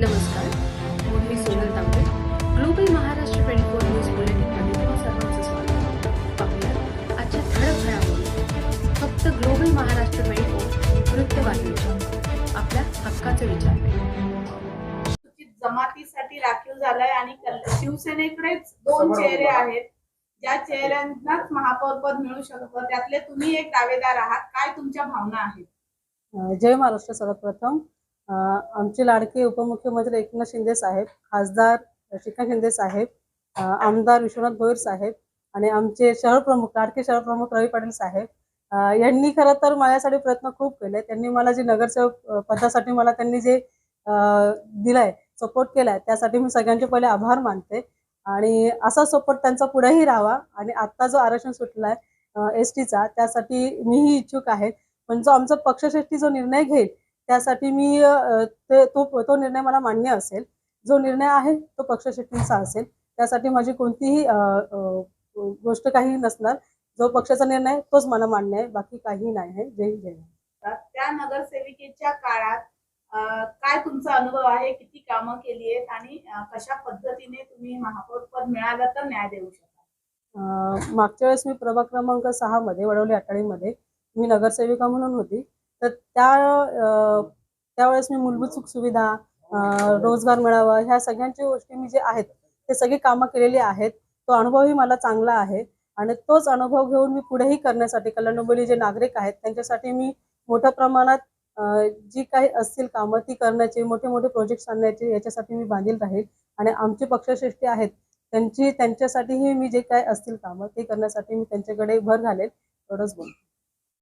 नमस्कार मी Sonal Tambe global Maharashtra twenty four news बुलेटिनमध्ये तुम्हा सर्वांचं स्वागत पाहूया आजच्या ठळक घडामोडी. फक्त ग्लोबल महाराष्ट्र ट्वेंटी फोर वृत्तवाहिनीच्या आपल्या हक्काचे विचार जमातीसाठी राखीव झालाय आणि शिवसेनेकडेच दोन चेहरे आहेत. ज्या चेहऱ्यांनाच महापौर पद मिळू शकतं त्यातले तुम्ही एक दावेदार आहात. काय तुमच्या भावना आहेत? जय महाराष्ट्र सर्वप्रथम. आमचे लाडके उपमुख्यमंत्री एकनाथ शिंदे साहेब खासदार श्रीकांत शिंदे साहेब आमदार विश्वनाथ भोईर साहेब आणि आमचे शहर प्रमुख लाडके शहर प्रमुख रवी पाटील साहेब यांनी खरं तर माझ्यासाठी प्रयत्न खूप केले. त्यांनी मला जे नगरसेवक पदासाठी मला त्यांनी जे दिलाय सपोर्ट केलाय त्यासाठी मी सगळ्यांचे पहिले आभार मानते. आणि असा सपोर्ट त्यांचा पुढेही राहावा. आणि आता जो आरक्षण सुटलाय एस टीचा त्यासाठी मीही इच्छुक आहे. पण जो आमचा पक्षश्रेष्ठी जो निर्णय घेईल त्यासाठी मी ते तो तो निर्णय मला मान्य असेल. जो निर्णय आहे तो पक्षश्रेष्ठींचा असेल. त्यासाठी माझी कोणतीही गोष्ट काही नसणार. जो पक्षाचा निर्णय तोच मला मान्य आहे. बाकी काही नाही आहे. जय जय त्या नगरसेविकेच्या काळात काय तुमचा अनुभव आहे? किती कामं केली आहेत? आणि कशा पद्धतीने तुम्ही महापौर पद मिळालं तर न्याय देऊ शकाल? अ, मागच्या वेळेस मी प्रभाग क्रमांक सहा मध्ये वडवली अटाळीमध्ये मी नगरसेविका म्हणून होती. तर त्या त्यावेळेस मी मूलभूत सुखसुविधा सुविधा रोजगार मिळावा ह्या सगळ्यांच्या गोष्टी मी जे आहेत ते सगळी कामं केलेली आहेत तो अनुभवही मला चांगला आहे आणि तोच अनुभव घेऊन मी पुढेही करण्यासाठी कल्याण डोंबिवली जे नागरिक आहेत त्यांच्यासाठी मी मोठ्या प्रमाणात जी काही असतील कामं ती करण्याची मोठे मोठे प्रोजेक्ट्स आणण्याचे याच्यासाठी मी बांधील राहील आणि आमचे पक्षश्रेष्ठी आहेत त्यांची त्यांच्यासाठीही मी जे काय असतील कामं ते करण्यासाठी मी त्यांच्याकडे भर घालेल एवढंच बोलतो.